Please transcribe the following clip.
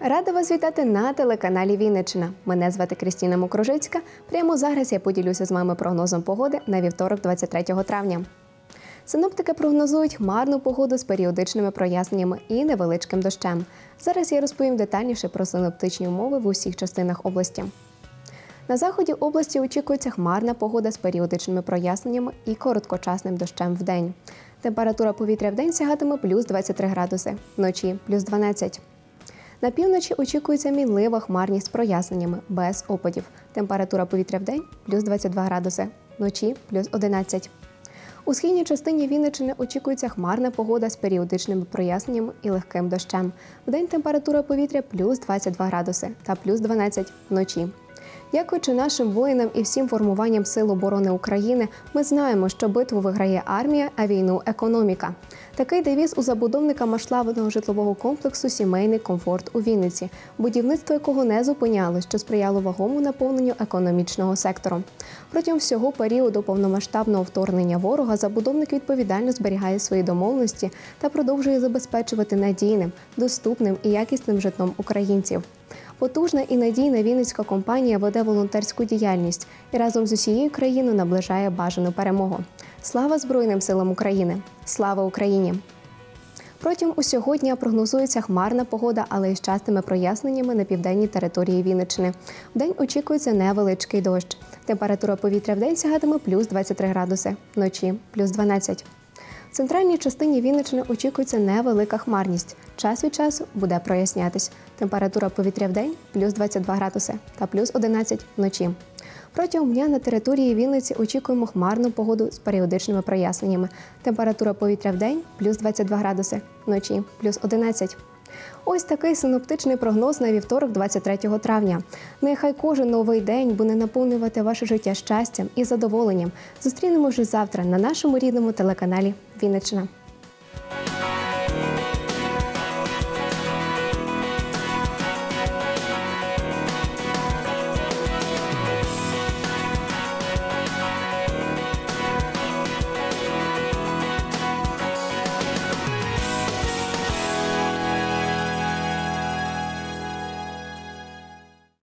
Рада вас вітати на телеканалі Вінниччина. Мене звати Крістіна Мокружицька. Прямо зараз я поділюся з вами прогнозом погоди на вівторок, 23 травня. Синоптики прогнозують хмарну погоду з періодичними проясненнями і невеличким дощем. Зараз я розповім детальніше про синоптичні умови в усіх частинах області. На заході області очікується хмарна погода з періодичними проясненнями і короткочасним дощем в день. Температура повітря в день сягатиме плюс 23 градуси, вночі плюс 12. На півночі очікується мінлива хмарність з проясненнями без опадів. Температура повітря в день плюс 22 градуси, вночі плюс 11. У східній частині Вінниччини очікується хмарна погода з періодичними проясненнями і легким дощем. Вдень температура повітря плюс 22 градуси та плюс 12 вночі. Дякуючи нашим воїнам і всім формуванням Сил оборони України, ми знаємо, що битву виграє армія, а війну економіка. Такий девіз у забудовника масштабного житлового комплексу Сімейний комфорт у Вінниці, будівництво якого не зупинялось, що сприяло вагому наповненню економічного сектору. Протягом всього періоду повномасштабного вторгнення ворога забудовник відповідально зберігає свої домовленості та продовжує забезпечувати надійним, доступним і якісним житлом українців. Потужна і надійна вінницька компанія веде волонтерську діяльність і разом з усією країною наближає бажану перемогу. Слава Збройним силам України! Слава Україні! Протягом усього дня прогнозується хмарна погода, але й з частими проясненнями на південній території Вінниччини. Вдень очікується невеличкий дощ. Температура повітря в день сягатиме плюс 23 градуси, вночі плюс 12. Центральній частині Вінниччини очікується невелика хмарність. Час від часу буде прояснятись. Температура повітря в день плюс 22 градуси та плюс 11 вночі. Протягом дня на території Вінниці очікуємо хмарну погоду з періодичними проясненнями. Температура повітря в день плюс 22 градуси, вночі плюс 11. Ось такий синоптичний прогноз на вівторок, 23 травня. Нехай кожен новий день буде наповнювати ваше життя щастям і задоволенням. Зустрінемо вже завтра на нашому рідному телеканалі Вінниччина.